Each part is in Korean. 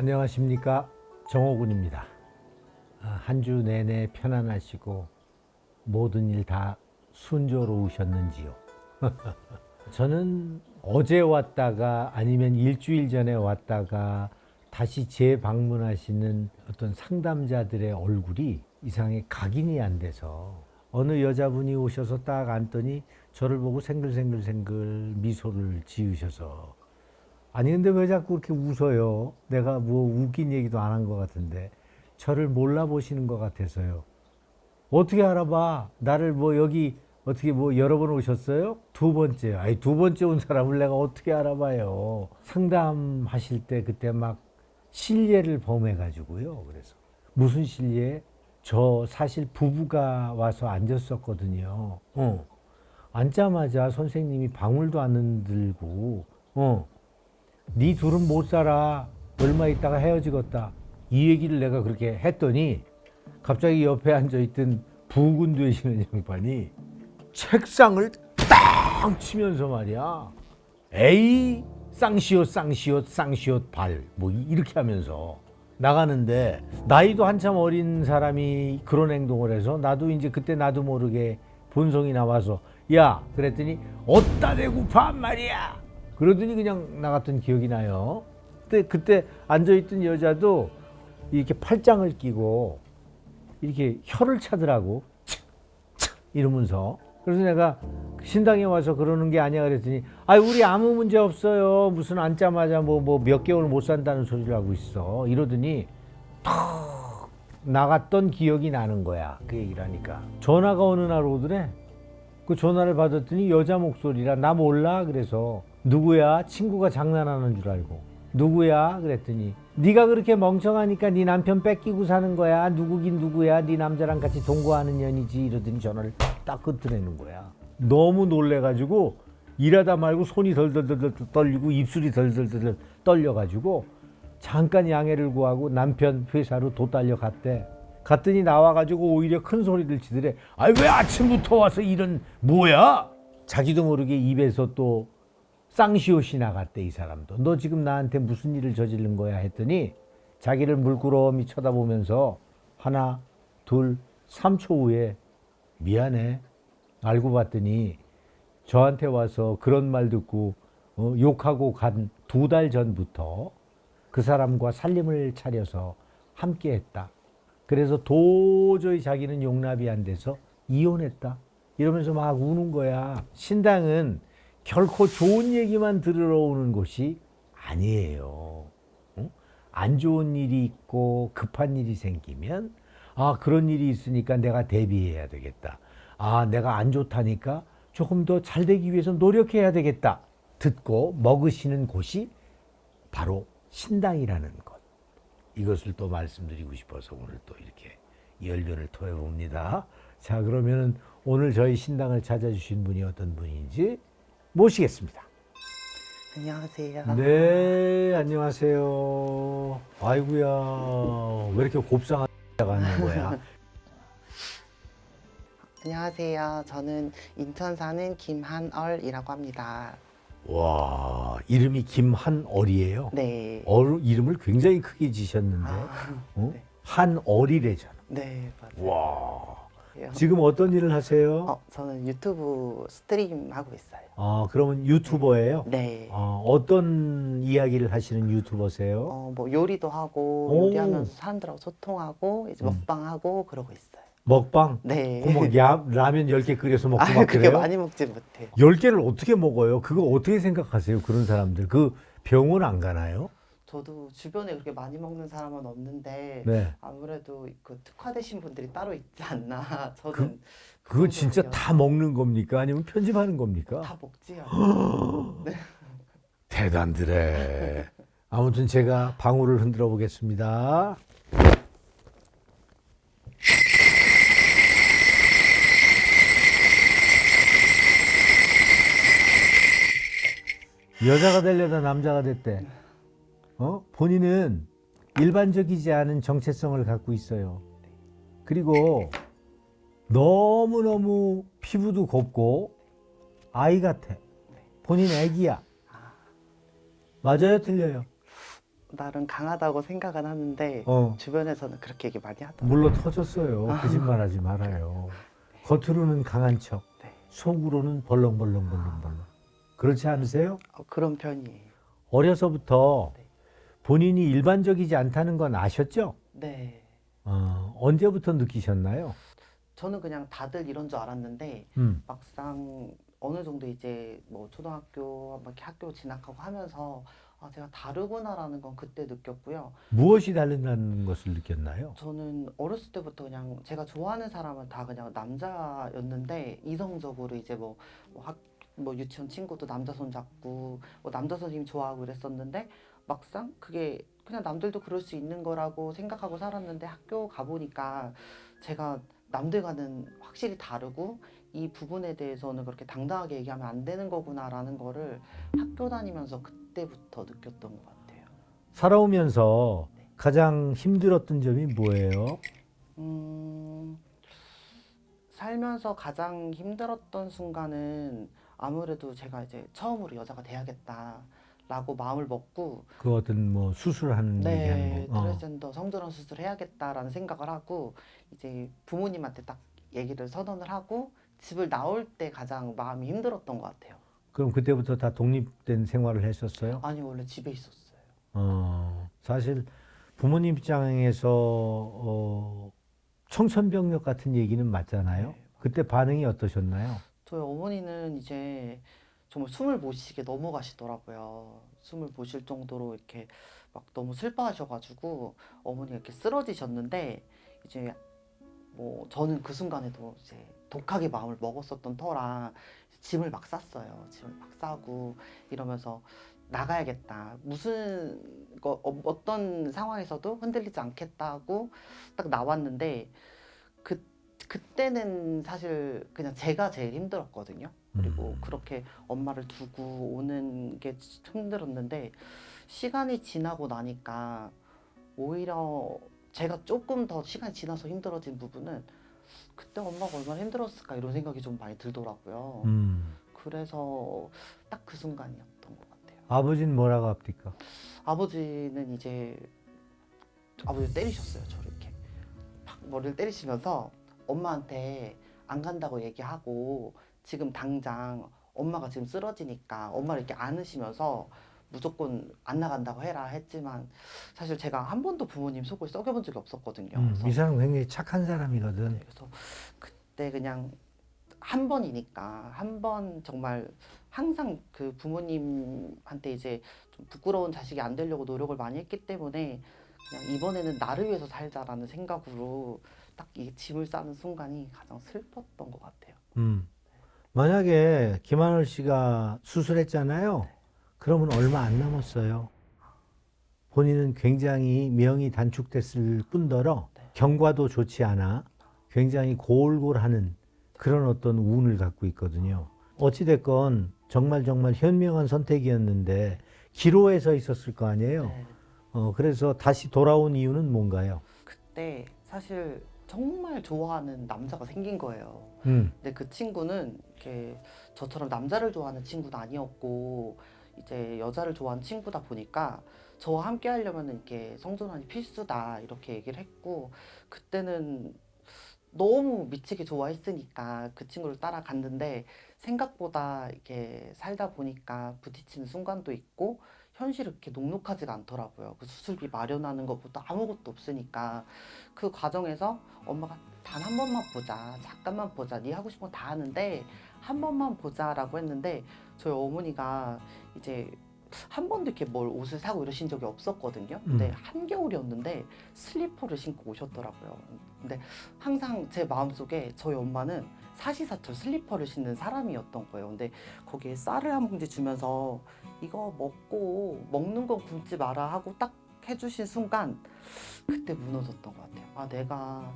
안녕하십니까 정호군입니다. 아, 한주 내내 편안하시고 모든 일 다 순조로우셨는지요? 저는 어제 왔다가 아니면 일주일 전에 왔다가 다시 재방문하시는 어떤 상담자들의 얼굴이 이상하게 각인이 안 돼서 어느 여자분이 오셔서 딱 앉더니 저를 보고 생글생글생글 미소를 지으셔서 아니 근데 왜 자꾸 그렇게 웃어요? 내가 뭐 웃긴 얘기도 안 한 것 같은데 저를 몰라보시는 것 같아서요. 어떻게 알아봐? 나를 뭐 여기 어떻게 뭐 여러 번 오셨어요? 두 번째. 아니 두 번째 온 사람을 내가 어떻게 알아봐요? 상담하실 때 그때 막 실례를 범해 가지고요. 그래서 무슨 실례? 저 사실 부부가 와서 앉았었거든요. 어. 앉자마자 선생님이 방울도 안 흔들고, 어. 네 둘은 못 살아. 얼마 있다가 헤어지겠다. 이 얘기를 내가 그렇게 했더니 갑자기 옆에 앉아 있던 부군 되시는 양반이 책상을 땅 치면서 말이야. 에이 쌍시옷 쌍시옷 쌍시옷 발 뭐 이렇게 하면서 나가는데 나이도 한참 어린 사람이 그런 행동을 해서 나도 이제 그때 나도 모르게 본성이 나와서 야 그랬더니 어따 대고 반말이야 그러더니 그냥 나갔던 기억이 나요. 근데 그때 앉아있던 여자도 이렇게 팔짱을 끼고 이렇게 혀를 차더라고. 이러면서. 그래서 내가 신당에 와서 그러는 게 아니야 그랬더니 아 우리 아무 문제 없어요. 무슨 앉자마자 뭐 뭐 몇 개월 못 산다는 소리를 하고 있어. 이러더니 탁 나갔던 기억이 나는 거야. 그 얘기를 하니까. 전화가 어느 날 오더래. 그 전화를 받았더니 여자 목소리라 나 몰라 그래서 누구야? 친구가 장난하는 줄 알고. 누구야? 그랬더니 네가 그렇게 멍청하니까 네 남편 뺏기고 사는 거야. 누구긴 누구야? 네 남자랑 같이 동거하는 년이지. 이러더니 전화를 딱 끊더라는 거야. 너무 놀래가지고 일하다 말고 손이 덜덜덜 떨리고 입술이 덜덜덜 떨려가지고 잠깐 양해를 구하고 남편 회사로 도달려 갔대. 갔더니 나와가지고 오히려 큰 소리를 치더래. 아이 왜 아침부터 와서 이런 뭐야? 자기도 모르게 입에서 또 쌍시옷이 나갔대 이 사람도. 너 지금 나한테 무슨 일을 저지른 거야 했더니 자기를 물끄러미 쳐다보면서 하나 둘 3초 후에 미안해 알고 봤더니 저한테 와서 그런 말 듣고 어, 욕하고 간 두 달 전부터 그 사람과 살림을 차려서 함께 했다. 그래서 도저히 자기는 용납이 안 돼서 이혼했다. 이러면서 막 우는 거야. 신당은 결코 좋은 얘기만 들으러 오는 곳이 아니에요. 어? 안 좋은 일이 있고 급한 일이 생기면 아 그런 일이 있으니까 내가 대비해야 되겠다. 아 내가 안 좋다니까 조금 더 잘 되기 위해서 노력해야 되겠다. 듣고 먹으시는 곳이 바로 신당이라는 것. 이것을 또 말씀드리고 싶어서 오늘 또 이렇게 열변을 토해 봅니다. 자, 그러면은 오늘 저희 신당을 찾아주신 분이 어떤 분인지 모시겠습니다. 안녕하세요. 네, 안녕하세요. 아이구야, 왜 이렇게 곱상한 X가 하는 거야? 안녕하세요. 저는 인천 사는 김한얼이라고 합니다. 와, 이름이 김한얼이에요. 네. 얼 이름을 굉장히 크게 지셨는데, 아, 어? 네. 한얼이래잖아. 네, 맞아요. 와, 예. 지금 어떤 일을 하세요? 어, 저는 유튜브 스트림 하고 있어요. 아, 그러면 유튜버예요? 네. 어, 어떤 이야기를 하시는 유튜버세요? 어, 뭐 요리도 하고 오. 요리하면서 사람들하고 소통하고 이제 음. 먹방하고 그러고 있어요. 먹방? 네. 그뭐 야, 라면 10개 끓여서 먹고 아, 막 그게 그래요? 많이 먹지 못해요. 10개를 어떻게 먹어요? 그거 어떻게 생각하세요? 그런 사람들. 그 병원 안 가나요? 저도 주변에 그렇게 많이 먹는 사람은 없는데 네. 아무래도 그 특화되신 분들이 따로 있지 않나. 저는 그- 그 그거 진짜. 다 먹는 겁니까? 아니면 편집하는 겁니까? 다 먹지요. 대단들해. 아무튼 제가 방울을 흔들어 보겠습니다. 여자가 되려다 남자가 됐대. 어? 본인은 일반적이지 않은 정체성을 갖고 있어요. 그리고 너무너무 피부도 곱고 아이 같아. 본인 애기야. 맞아요, 틀려요? 나름 강하다고 생각은 하는데 어, 주변에서는 그렇게 얘기 많이 하더라고요. 물러 터졌어요. 거짓말하지 말아요. 겉으로는 강한 척, 네. 속으로는 벌렁벌렁벌렁벌렁. 그렇지 않으세요? 어, 그런 편이에요. 어려서부터 네. 본인이 일반적이지 않다는 건 아셨죠? 네. 어, 언제부터 느끼셨나요? 저는 그냥 다들 이런 줄 알았는데 음, 막상 어느 정도 이제 뭐 초등학교 막 이렇게 학교 진학하고 하면서 아 제가 다르구나라는 건 그때 느꼈고요. 무엇이 다르다는 것을 느꼈나요? 저는 어렸을 때부터 그냥 제가 좋아하는 사람은 다 그냥 남자였는데 이성적으로 이제 뭐, 뭐, 학, 뭐 유치원 친구도 남자 손 잡고 뭐 남자 선생님 좋아하고 이랬었는데 막상 그게 그냥 남들도 그럴 수 있는 거라고 생각하고 살았는데 학교 가보니까 제가 남들과는 확실히 다르고 이 부분에 대해서는 그렇게 당당하게 얘기하면 안 되는 거구나라는 거를 학교 다니면서 그때부터 느꼈던 것 같아요. 살아오면서 네. 가장 힘들었던 점이 뭐예요? 음, 살면서 가장 힘들었던 순간은 아무래도 제가 이제 처음으로 여자가 돼야겠다 라고 마음을 먹고 그 어떤 뭐 수술하는 네, 얘기하는 거. 어. 트랜스젠더 성전환 수술을 해야겠다라는 생각을 하고 이제 부모님한테 딱 얘기를 선언을 하고 집을 나올 때 가장 마음이 힘들었던 것 같아요. 그럼 그때부터 다 독립된 생활을 했었어요? 아니 원래 집에 있었어요. 어, 사실 부모님 입장에서 어, 청천벽력 같은 얘기는 맞잖아요. 네. 그때 반응이 어떠셨나요? 저희 어머니는 이제 정말 숨을 못 쉬게 넘어가시더라고요. 숨을 못 쉴 정도로 이렇게 막 너무 슬퍼하셔가지고 어머니가 이렇게 쓰러지셨는데 이제 뭐 저는 그 순간에도 이제 독하게 마음을 먹었었던 터라 짐을 막 쌌어요. 짐을 막 싸고 이러면서 나가야겠다. 무슨 거 어, 어떤 상황에서도 흔들리지 않겠다고 딱 나왔는데 그 그때는 사실 그냥 제가 제일 힘들었거든요. 그리고 음. 그렇게 엄마를 두고 오는 게 힘들었는데 시간이 지나고 나니까 오히려 제가 조금 더 시간이 지나서 힘들어진 부분은 그때 엄마가 얼마나 힘들었을까 이런 생각이 좀 많이 들더라고요. 음. 그래서 딱 그 순간이었던 것 같아요. 아버지는 뭐라고 합니까? 아버지는 이제 아버지 때리셨어요. 저를 이렇게 팍 머리를 때리시면서 엄마한테 안 간다고 얘기하고 지금 당장 엄마가 지금 쓰러지니까 엄마를 이렇게 안으시면서 무조건 안 나간다고 해라 했지만 사실 제가 한 번도 부모님 속을 썩여본 적이 없었거든요. 음, 그래서 이 사람 굉장히 착한 사람이거든. 네, 그래서 그때 그냥 한 번이니까 한 번 정말 항상 그 부모님한테 이제 좀 부끄러운 자식이 안 되려고 노력을 많이 했기 때문에 그냥 이번에는 나를 위해서 살자라는 생각으로 딱 이 짐을 싸는 순간이 가장 슬펐던 것 같아요. 음. 만약에 김하늘 씨가 수술했잖아요. 그러면 얼마 안 남았어요. 본인은 굉장히 명이 단축됐을 뿐더러 네. 경과도 좋지 않아 굉장히 골골하는 그런 어떤 운을 갖고 있거든요. 어찌됐건 정말 정말 현명한 선택이었는데 기로에 서 있었을 거 아니에요. 네. 어, 그래서 다시 돌아온 이유는 뭔가요? 그때 사실 정말 좋아하는 남자가 생긴 거예요. 음, 근데 그 친구는 이렇게 저처럼 남자를 좋아하는 친구도 아니었고 이제 여자를 좋아하는 친구다 보니까 저와 함께 하려면 이렇게 성전환이 필수다 이렇게 얘기를 했고 그때는 너무 미치게 좋아했으니까 그 친구를 따라갔는데 생각보다 이렇게 살다 보니까 부딪히는 순간도 있고 현실이 그렇게 녹록하지가 않더라고요. 그 수술비 마련하는 것부터 아무것도 없으니까 그 과정에서 엄마가 단 한 번만 보자, 잠깐만 보자, 네 하고 싶은 거 다 하는데 한 번만 보자라고 했는데 저희 어머니가 이제 한 번도 이렇게 뭘 옷을 사고 이러신 적이 없었거든요. 근데 음. 한겨울이었는데 슬리퍼를 신고 오셨더라고요. 근데 항상 제 마음속에 저희 엄마는 사시사철 슬리퍼를 신는 사람이었던 거예요. 근데 거기에 쌀을 한 봉지 주면서 이거 먹고 먹는 건 굶지 마라 하고 딱 해주신 순간 그때 무너졌던 것 같아요. 아 내가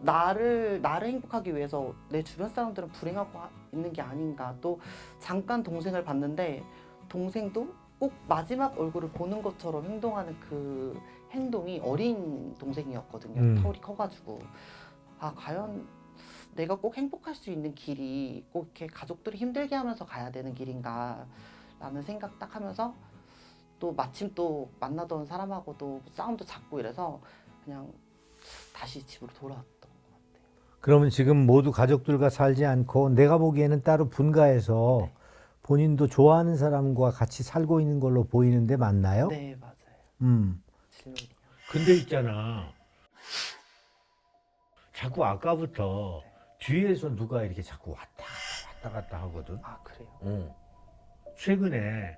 나를 나를 행복하기 위해서 내 주변 사람들은 불행하고 하- 있는 게 아닌가. 또 잠깐 동생을 봤는데 동생도 꼭 마지막 얼굴을 보는 것처럼 행동하는 그 행동이 어린 동생이었거든요. 음. 털이 커가지고 아 과연 내가 꼭 행복할 수 있는 길이 꼭 이렇게 가족들이 힘들게 하면서 가야 되는 길인가 라는 생각 딱 하면서 또 마침 또 만나던 사람하고도 싸움도 잦고 이래서 그냥 다시 집으로 같아요. 그러면 지금 모두 가족들과 살지 않고 내가 보기에는 따로 분가해서 네. 본인도 좋아하는 사람과 같이 살고 있는 걸로 보이는데 맞나요? 네 맞아요. 음. 질문이요. 근데 있잖아. 자꾸 아까부터 뒤에서 누가 이렇게 자꾸 왔다 갔다 왔다 갔다 하거든. 아 그래요. 어. 최근에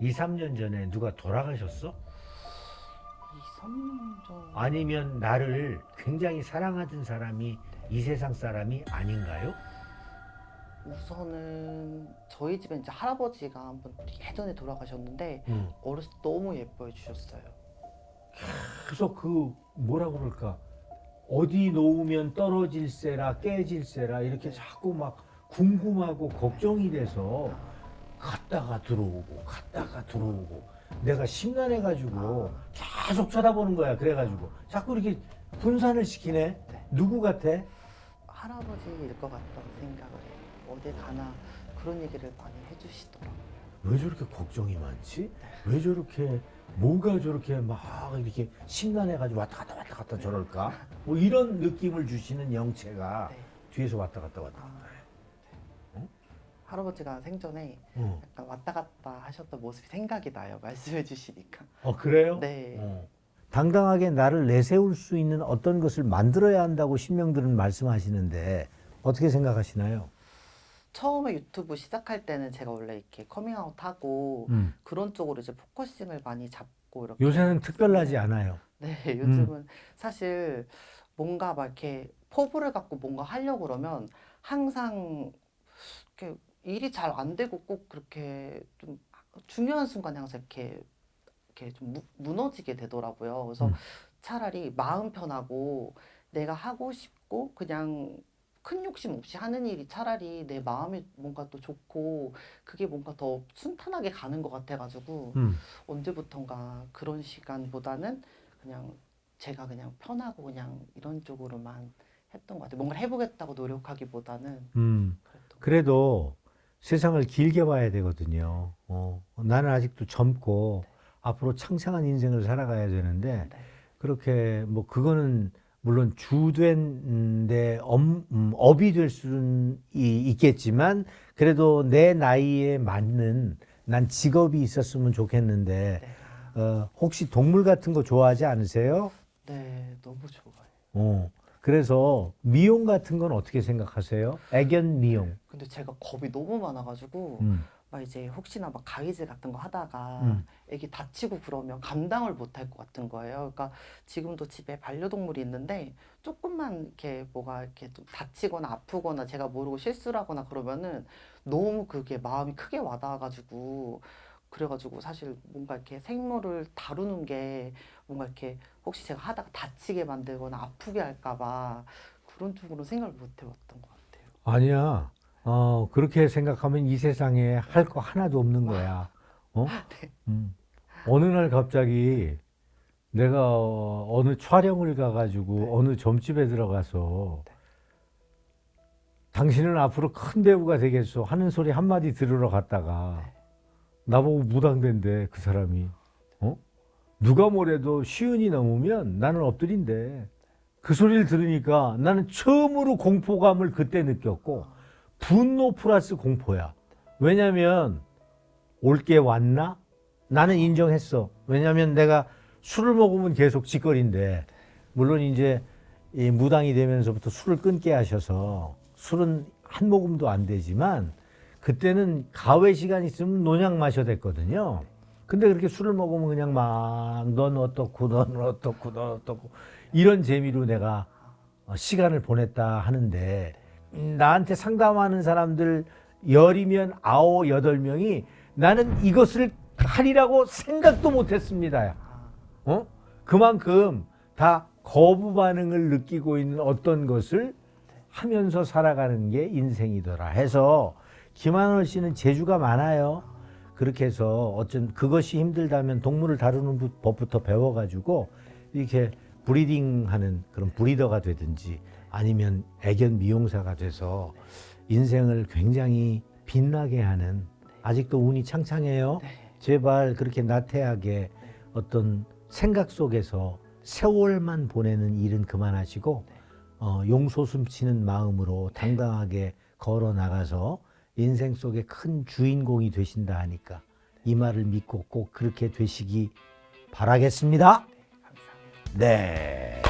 2, 3년 전에 누가 돌아가셨어? 2, 3년 전. 아니면 나를 굉장히 사랑하던 사람이 이 세상 사람이 아닌가요? 우선은 저희 집에 이제 할아버지가 한번 예전에 돌아가셨는데 응. 어렸을 때 너무 예뻐해 주셨어요. 그래서 그 뭐라 그럴까 어디 놓으면 떨어질세라 깨질세라 이렇게 네. 자꾸 막 궁금하고 걱정이 돼서 갔다가 들어오고 갔다가 들어오고 내가 심란해 가지고 계속 쳐다보는 거야 그래 가지고 자꾸 이렇게 분산을 시키네 네. 누구 같아? 할아버지일 것 같다는 생각을 해요. 어디 가나 그런 얘기를 많이 해주시더라고요. 왜 저렇게 걱정이 많지? 왜 저렇게 뭐가 저렇게 막 이렇게 심란해가지고 왔다 갔다 왔다 갔다 저럴까? 뭐 이런 느낌을 주시는 영체가 네. 뒤에서 왔다 갔다 왔다 갔다 아, 해. 네. 할아버지가 생전에 어. 약간 왔다 갔다 하셨던 모습이 생각이 나요. 말씀해 주시니까. 어 그래요? 네. 어. 당당하게 나를 내세울 수 있는 어떤 것을 만들어야 한다고 신명들은 말씀하시는데 어떻게 생각하시나요? 처음에 유튜브 시작할 때는 제가 원래 이렇게 커밍아웃 하고 음. 그런 쪽으로 이제 포커싱을 많이 잡고 이렇게 요새는 특별하지 않아요. 네, 요즘은 사실 뭔가 막 이렇게 포부를 갖고 뭔가 하려고 그러면 항상 이렇게 일이 잘 안 되고 꼭 그렇게 좀 중요한 순간에 항상 이렇게 이렇게 좀 무, 무너지게 되더라고요. 그래서 음. 차라리 마음 편하고 내가 하고 싶고 그냥 큰 욕심 없이 하는 일이 차라리 내 마음이 뭔가 또 좋고 그게 뭔가 더 순탄하게 가는 것 같아가지고 음. 언제부턴가 그런 시간보다는 그냥 제가 그냥 편하고 그냥 이런 쪽으로만 했던 것 같아요. 뭔가 해보겠다고 노력하기보다는 음. 그래도 세상을 길게 봐야 되거든요. 어. 나는 아직도 젊고 앞으로 창창한 인생을 살아가야 되는데. 네. 그렇게 뭐 그거는 물론 주된데 음, 음, 업이 될 수는 이- 있겠지만 그래도 내 나이에 맞는 난 직업이 있었으면 좋겠는데 네. 어, 혹시 동물 같은 거 좋아하지 않으세요? 네, 너무 좋아요. 어. 그래서 미용 같은 건 어떻게 생각하세요? 애견 미용. 근데 제가 겁이 너무 많아가지고 음. 막 이제 혹시나 막 가위질 같은 거 하다가 음. 애기 다치고 그러면 감당을 못 할 것 같은 거예요. 그러니까 지금도 집에 반려동물이 있는데 조금만 이렇게 뭐가 이렇게 좀 다치거나 아프거나 제가 모르고 실수를 하거나 그러면은 너무 그게 마음이 크게 와닿아가지고 그래가지고 사실 뭔가 이렇게 생물을 다루는 게 뭔가 이렇게 혹시 제가 하다가 다치게 만들거나 아프게 할까봐 그런 쪽으로 생각을 못 해봤던 것 같아요. 아니야. 어, 그렇게 생각하면 이 세상에 할 거 하나도 없는 거야. 어? 네. 음. 어느 날 갑자기 내가 어, 어느 촬영을 가가지고 네. 어느 점집에 들어가서 당신은 앞으로 큰 배우가 되겠소 하는 소리 한마디 들으러 갔다가 네. 나보고 무당된대 그 사람이 어? 누가 뭐래도 시은이 넘으면 나는 엎드린대 그 소리를 들으니까 나는 처음으로 공포감을 그때 느꼈고 분노 플러스 공포야 왜냐면 올 게 왔나? 나는 인정했어 왜냐면 내가 술을 먹으면 계속 짓거린데 물론 이제 이 무당이 되면서부터 술을 끊게 하셔서 술은 한 모금도 안 되지만 그때는 가회 시간 있으면 노냥 마셔야 됐거든요. 근데 그렇게 술을 먹으면 그냥 막 넌 어떻고 넌 어떻고 넌 어떻고 이런 재미로 내가 어, 시간을 보냈다 하는데 음, 나한테 상담하는 사람들 열이면 아홉 여덟 명이 나는 이것을 하리라고 생각도 못했습니다. 아, 어? 그만큼 다 거부 반응을 느끼고 있는 어떤 것을 하면서 살아가는 게 인생이더라 해서 김한월 씨는 재주가 많아요. 그렇게 해서 어쩐 그것이 힘들다면 동물을 다루는 부- 법부터 배워가지고 이렇게 브리딩하는 그런 브리더가 되든지 아니면 애견 미용사가 돼서 인생을 굉장히 빛나게 하는 아직도 운이 창창해요. 네. 제발 그렇게 나태하게 네. 어떤 생각 속에서 세월만 보내는 일은 그만하시고 네. 어, 용솟음 치는 마음으로 당당하게 걸어 나가서 인생 속에 큰 주인공이 되신다 하니까 이 말을 믿고 꼭 그렇게 되시기 바라겠습니다. 감사합니다. 네.